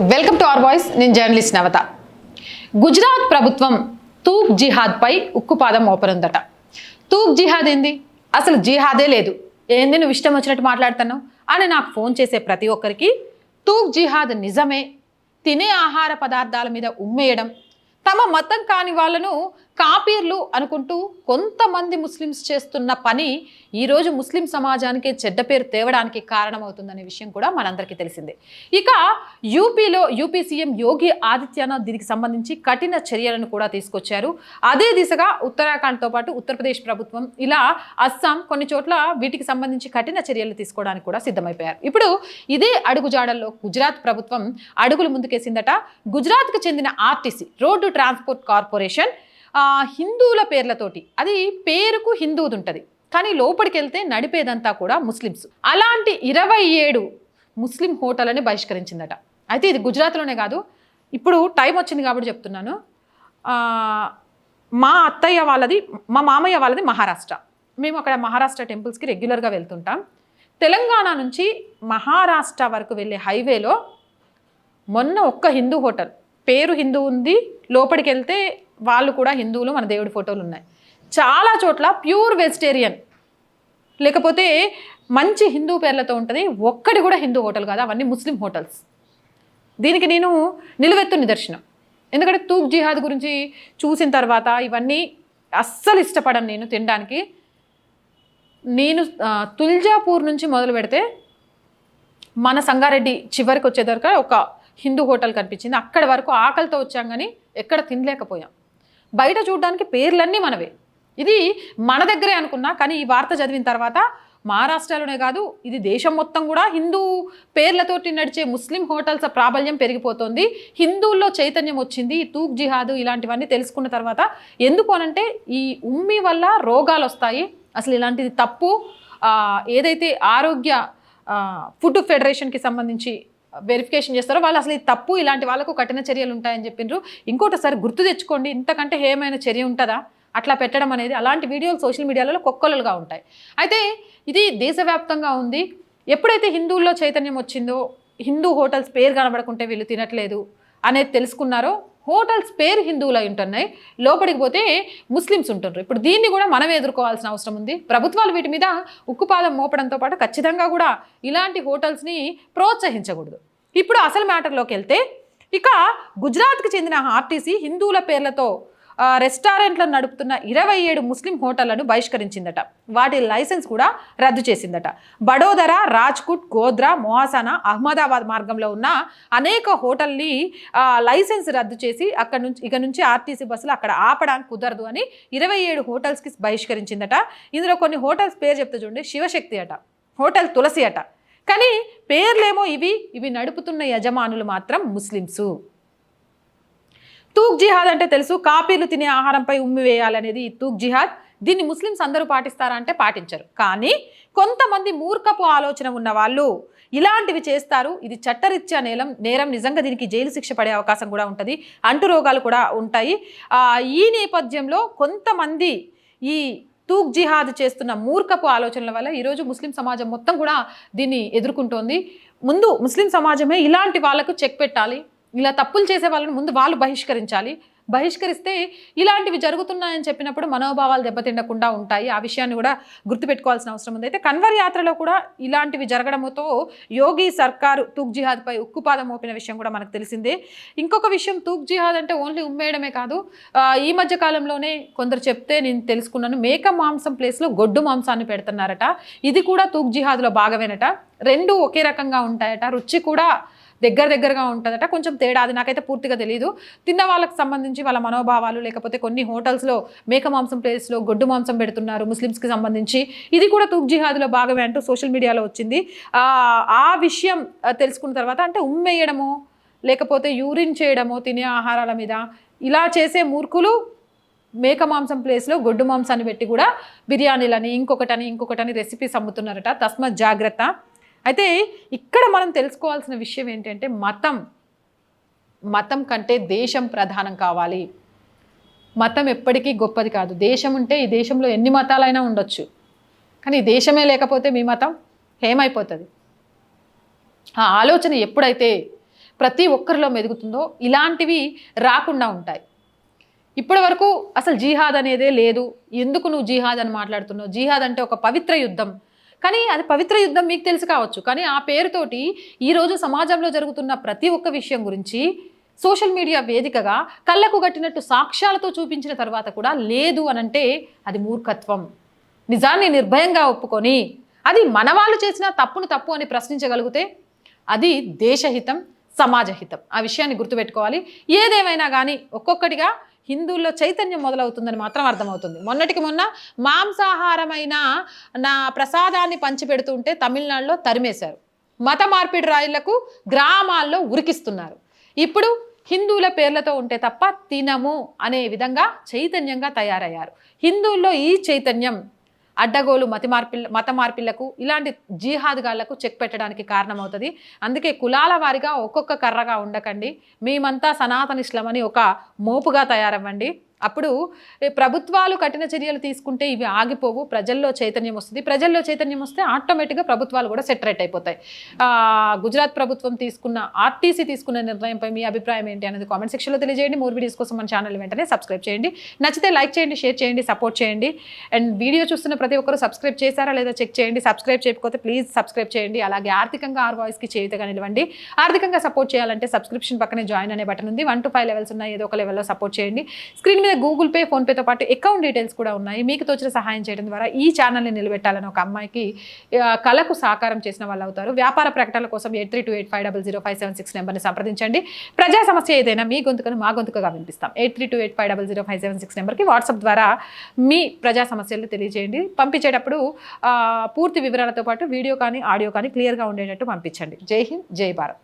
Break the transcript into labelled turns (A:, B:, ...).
A: Welcome to our voice. నేను journalist నవత. గుజరాత్ ప్రభుత్వం తూక్ జిహాద్పై ఉక్కుపాదం మోపనుందట. తూక్ జిహాద్ ఏంది? అసలు జిహాదే లేదు. ఏంది నువ్వు ఇష్టం వచ్చినట్టు మాట్లాడుతున్నావు? అని నాకు ఫోన్ చేసే ప్రతి ఒక్కరికి తూక్ జిహాద్ నిజమే. తినే ఆహార పదార్థాల మీద ఉమ్మేయడం తమ మతం కాని వాళ్ళను కాపీర్లు అనుకుంటూ కొంతమంది ముస్లిమ్స్ చేస్తున్న పని ఈరోజు ముస్లిం సమాజానికి చెడ్డ పేరు తేవడానికి కారణమవుతుందనే విషయం కూడా మనందరికీ తెలిసిందే. ఇక యూపీలో యూపీ సీఎం యోగి ఆదిత్యనాథ్ దీనికి సంబంధించి కఠిన చర్యలను కూడా తీసుకొచ్చారు. అదే దిశగా ఉత్తరాఖండ్తో పాటు ఉత్తరప్రదేశ్ ప్రభుత్వం ఇలా అస్సాం కొన్ని చోట్ల వీటికి సంబంధించి కఠిన చర్యలు తీసుకోవడానికి కూడా సిద్ధమైపోయారు. ఇప్పుడు ఇదే అడుగుజాడల్లో గుజరాత్ ప్రభుత్వం అడుగులు ముందుకేసిందట. గుజరాత్కు చెందిన ఆర్టీసీ రోడ్డు ట్రాన్స్పోర్ట్ కార్పొరేషన్ హిందువుల పేర్లతోటి అది పేరుకు హిందువుది ఉంటుంది కానీ లోపలికి వెళ్తే నడిపేదంతా కూడా ముస్లిమ్స్. అలాంటి ఇరవై ఏడు ముస్లిం హోటళ్ళని బహిష్కరించిందట. అయితే ఇది గుజరాత్లోనే కాదు ఇప్పుడు టైం వచ్చింది కాబట్టి చెప్తున్నాను. మా అత్తయ్య వాళ్ళది మా మామయ్య వాళ్ళది మహారాష్ట్ర. మేము అక్కడ మహారాష్ట్ర టెంపుల్స్కి రెగ్యులర్గా వెళ్తుంటాం. తెలంగాణ నుంచి మహారాష్ట్ర వరకు వెళ్ళే హైవేలో మొన్న ఒక్క హిందూ హోటల్ పేరు హిందూ ఉంది లోపలికి వెళ్తే వాళ్ళు కూడా హిందువులు మన దేవుడి ఫోటోలు ఉన్నాయి. చాలా చోట్ల ప్యూర్ వెజిటేరియన్. లేకపోతే మంచి హిందూ పేర్లతో ఉంటుంది ఒక్కటి కూడా హిందూ హోటల్ కాదు అవన్నీ ముస్లిం హోటల్స్. దీనికి నేను నిలువెత్తు నిదర్శనం. ఎందుకంటే తూక్ జిహాద్ గురించి చూసిన తర్వాత ఇవన్నీ అస్సలు ఇష్టపడను నేను తినడానికి. నేను తుల్జాపూర్ నుంచి మొదలు పెడితే మన సంగారెడ్డి చివరికి వచ్చేదరక ఒక హిందూ హోటల్ కనిపించింది. అక్కడి వరకు ఆకలితో వచ్చాం కానీ ఎక్కడ తినలేకపోయాం. బయట చూడడానికి పేర్లన్నీ మనవే. ఇది మన దగ్గరే అనుకున్నా కానీ ఈ వార్త చదివిన తర్వాత మహారాష్ట్రలోనే కాదు ఇది దేశం మొత్తం కూడా హిందూ పేర్లతోటి నడిచే ముస్లిం హోటల్స్ ప్రాబల్యం పెరిగిపోతుంది. హిందువుల్లో చైతన్యం వచ్చింది తూక్ జిహాదు ఇలాంటివన్నీ తెలుసుకున్న తర్వాత ఎందుకు అనంటే ఈ ఉమ్మి వల్ల రోగాలు వస్తాయి. అసలు ఇలాంటిది తప్పు. ఏదైతే ఆరోగ్య ఫుడ్ ఫెడరేషన్కి సంబంధించి వెరిఫికేషన్ చేస్తారో వాళ్ళు అసలు ఇది తప్పు ఇలాంటి వాళ్ళకు కఠిన చర్యలు ఉంటాయని చెప్పిండ్రు ఇంకోటిసారి గుర్తు తెచ్చుకోండి ఇంతకంటే ఏమైనా చర్య ఉంటుందా? అట్లా పెట్టడం అనేది అలాంటి వీడియోలు సోషల్ మీడియాలో కుక్కలుగా ఉంటాయి. అయితే ఇది దేశవ్యాప్తంగా ఉంది. ఎప్పుడైతే హిందువుల్లో చైతన్యం వచ్చిందో హిందూ హోటల్స్ పేరు కనబడకుంటే వీళ్ళు తినట్లేదు అనేది తెలుసుకున్నారో హోటల్స్ పేరు హిందువులు అయి ఉంటున్నాయి లోపలికి పోతే ముస్లిమ్స్ ఉంటున్నారు ఇప్పుడు దీన్ని కూడా మనం ఎదుర్కోవాల్సిన అవసరం ఉంది. ప్రభుత్వాలు వీటి మీద ఉక్కుపాదం మోపడంతో పాటు ఖచ్చితంగా కూడా ఇలాంటి హోటల్స్ని ప్రోత్సహించకూడదు. ఇప్పుడు అసలు మ్యాటర్లోకి వెళ్తే ఇక గుజరాత్కి చెందిన ఆర్టీసీ హిందువుల పేర్లతో రెస్టారెంట్లను నడుపుతున్న ఇరవై ఏడు ముస్లిం హోటళ్ళను బహిష్కరించిందట. వాటి లైసెన్స్ కూడా రద్దు చేసిందట. బడోదర రాజ్కుట్ గోద్రా మొహాసానా అహ్మదాబాద్ మార్గంలో ఉన్న అనేక హోటల్ని లైసెన్స్ రద్దు చేసి అక్కడ నుంచి ఇక నుంచి ఆర్టీసీ బస్సులు అక్కడ ఆపడానికి కుదరదు అని ఇరవై ఏడు హోటల్స్కి బహిష్కరించిందట. ఇందులో కొన్ని హోటల్స్ పేరు చెప్తే చూడండి. శివశక్తి అట హోటల్ తులసి అట. కానీ పేర్లేమో ఇవి. ఇవి నడుపుతున్న యజమానులు మాత్రం ముస్లిమ్సు. తూక్ జిహాద్ అంటే తెలుసు. కాపీలు తినే ఆహారంపై ఉమ్మి వేయాలనేది ఈ తూక్ జిహాద్. దీన్ని ముస్లిమ్స్ అందరూ పాటిస్తారా అంటే పాటించరు. కానీ కొంతమంది మూర్ఖపు ఆలోచన ఉన్న వాళ్ళు ఇలాంటివి చేస్తారు. ఇది చట్టరీత్యా నేరం నేరం నిజంగా దీనికి జైలు శిక్ష పడే అవకాశం కూడా ఉంటుంది. అంటు రోగాలు కూడా ఉంటాయి. ఈ నేపథ్యంలో కొంతమంది ఈ తూక్ జిహాద్ చేస్తున్న మూర్ఖపు ఆలోచనల వల్ల ఈరోజు ముస్లిం సమాజం మొత్తం కూడా దీన్ని ఎదుర్కొంటోంది. ముందు ముస్లిం సమాజమే ఇలాంటి వాళ్ళకు చెక్ పెట్టాలి. ఇలా తప్పులు చేసే వాళ్ళని ముందు వాళ్ళు బహిష్కరించాలి. బహిష్కరిస్తే ఇలాంటివి జరుగుతున్నాయని చెప్పినప్పుడు మనోభావాలు దెబ్బతిండకుండా ఉంటాయి. ఆ విషయాన్ని కూడా గుర్తుపెట్టుకోవాల్సిన అవసరం ఉంది. అయితే కన్వర్ యాత్రలో కూడా ఇలాంటివి జరగడంతో యోగి సర్కారు తూక్ జిహాద్పై ఉక్కుపాదం మోపిన విషయం కూడా మనకు తెలిసిందే. ఇంకొక విషయం తూక్ జిహాద్ అంటే ఓన్లీ ఉమ్మేయడమే కాదు ఈ మధ్య కాలంలోనే కొందరు చెప్తే నేను తెలుసుకున్నాను మేక మాంసం ప్లేస్లో గొడ్డు మాంసాన్ని పెడుతున్నారట. ఇది కూడా తూక్ జిహాద్లో భాగమేనట. రెండు ఒకే రకంగా ఉంటాయట. రుచి కూడా దగ్గర దగ్గరగా ఉంటుందట. కొంచెం తేడా అది నాకైతే పూర్తిగా తెలియదు తిన్న వాళ్ళకి సంబంధించి వాళ్ళ మనోభావాలు లేకపోతే కొన్ని హోటల్స్లో మేక మాంసం ప్లేస్లో గొడ్డు మాంసం పెడుతున్నారు ముస్లిమ్స్కి సంబంధించి. ఇది కూడా తూక్ జిహాద్లో భాగమే అంటూ సోషల్ మీడియాలో వచ్చింది. ఆ, విషయం తెలుసుకున్న తర్వాత అంటే ఉమ్మేయడము లేకపోతే యూరిన్ చేయడము తినే ఆహారాల మీద ఇలా చేసే మూర్ఖులు మేక మాంసం ప్లేస్లో గొడ్డు మాంసాన్ని పెట్టి కూడా బిర్యానీలని ఇంకొకటని ఇంకొకటని రెసిపీస్ అమ్ముతున్నారట. తస్మత్ జాగ్రత్త. అయితే ఇక్కడ మనం తెలుసుకోవాల్సిన విషయం ఏంటంటే మతం. మతం కంటే దేశం ప్రధానం కావాలి. మతం ఎప్పటికీ గొప్పది కాదు. దేశం ఉంటే ఈ దేశంలో ఎన్ని మతాలైనా ఉండొచ్చు. కానీ దేశమే లేకపోతే మీ మతం ఏమైపోతుంది ఆ ఆలోచన ఎప్పుడైతే ప్రతి ఒక్కరిలో మెదుగుతుందో ఇలాంటివి రాకుండా ఉంటాయి. ఇప్పటి వరకు అసలు జీహాద్ అనేదే లేదు. ఎందుకు నువ్వు జీహాద్ అని మాట్లాడుతున్నావు? జీహాద్ అంటే ఒక పవిత్ర యుద్ధం. కానీ అది పవిత్ర యుద్ధం మీకు తెలుసు కావచ్చు. కానీ ఆ పేరుతోటి ఈరోజు సమాజంలో జరుగుతున్న ప్రతి ఒక్క విషయం గురించి సోషల్ మీడియా వేదికగా కళ్ళకు కట్టినట్టు సాక్ష్యాలతో చూపించిన తర్వాత కూడా లేదు అనంటే అది మూర్ఖత్వం. నిజాన్ని నిర్భయంగా ఒప్పుకొని అది మన వాళ్ళు చేసిన తప్పును తప్పు అని ప్రశ్నించగలిగితే అది దేశహితం సమాజహితం. ఆ విషయాన్ని గుర్తుపెట్టుకోవాలి. ఏదేమైనా కానీ ఒక్కొక్కటిగా హిందువుల్లో చైతన్యం మొదలవుతుందని మాత్రం అర్థమవుతుంది. మొన్నటికి మొన్న మాంసాహారమైన నా ప్రసాదాన్ని పంచిపెడుతుంటే తమిళనాడులో తరిమేశారు. మత మార్పిడి రాయులకు గ్రామాల్లో ఉరికిస్తున్నారు. ఇప్పుడు హిందువుల పేర్లతో ఉంటే తప్ప తినము అనే విధంగా చైతన్యంగా తయారయ్యారు. హిందువుల్లో ఈ చైతన్యం అడ్డగోలు మతి మార్పిల్ల మత మార్పిళ్ళకు ఇలాంటి జీహాద్గాళ్ళకు చెక్ పెట్టడానికి కారణమవుతుంది. అందుకే కులాల వారిగా ఒక్కొక్క కర్రగా ఉండకండి. మేమంతా సనాతనిస్లమని ఒక మోపుగా తయారవ్వండి. అప్పుడు ప్రభుత్వాలు కఠిన చర్యలు తీసుకుంటే ఇవి ఆగిపోవు ప్రజల్లో చైతన్యం వస్తుంది. ప్రజల్లో చైతన్యం వస్తే ఆటోమేటిక్గా ప్రభుత్వాలు కూడా సెటరేట్ అయిపోతాయి. గుజరాత్ ప్రభుత్వం తీసుకున్న ఆర్టీసీ తీసుకున్న నిర్ణయంపై మీ అభిప్రాయం ఏంటి అనేది కామెంట్ సెక్షన్లో తెలియజేయండి. మోర్ వీడియోస్ కోసం మన ఛానల్ వెంటనే సబ్స్క్రైబ్ చేయండి. నచ్చితే లైక్ చేయండి షేర్ చేయండి సపోర్ట్ చేయండి. అండ్ వీడియో చూస్తున్న ప్రతి ఒక్కరు సబ్స్క్రైబ్ చేశారా లేదా చెక్ చేయండి. సబ్స్క్రైబ్ చేయకపోతే ప్లీజ్ సబ్స్క్రైబ్ చేయండి. అలాగే ఆర్థికంగా ఆర్ వాయిస్కి చేయుతగా నిలవండి ఆర్థికంగా సపోర్ట్ చేయాలంటే సబ్స్క్రిప్షన్ పక్కనే జాయిన్ అనే బటన్ ఉంది. వన్ టు ఫైవ్ లెవెల్స్ ఉన్నాయి. ఏదో ఒక లెవెల్లో సపోర్ట్ చేయండి. స్క్రీన్ మీద గూగుల్ పే ఫోన్పేతో పాటు అకౌంట్ డీటెయిల్స్ కూడా ఉన్నాయి. మీకు తోచిన సహాయం చేయడం ద్వారా ఈ ఛానల్ని నిలబెట్టాలని ఒక అమ్మాయికి కళకు సాకారం చేసిన వాళ్ళు అవుతారు. వ్యాపార ప్రకటనల కోసం eight three two eight five double zero five seven six నెంబర్ని సంప్రదించండి. ప్రజా సమస్య ఏదైనా మీ గొంతుకను మా గొంతుకగా వినిపిస్తాం. Eight three two eight five double zero five seven six నెంబర్కి వాట్సాప్ ద్వారా మీ ప్రజా సమస్యలు తెలియజేయండి. పంపించేటప్పుడు పూర్తి వివరాలతో పాటు వీడియో కానీ ఆడియో కానీ క్లియర్గా ఉండేటట్టు పంపించండి. జై హింద్ జై భారత్.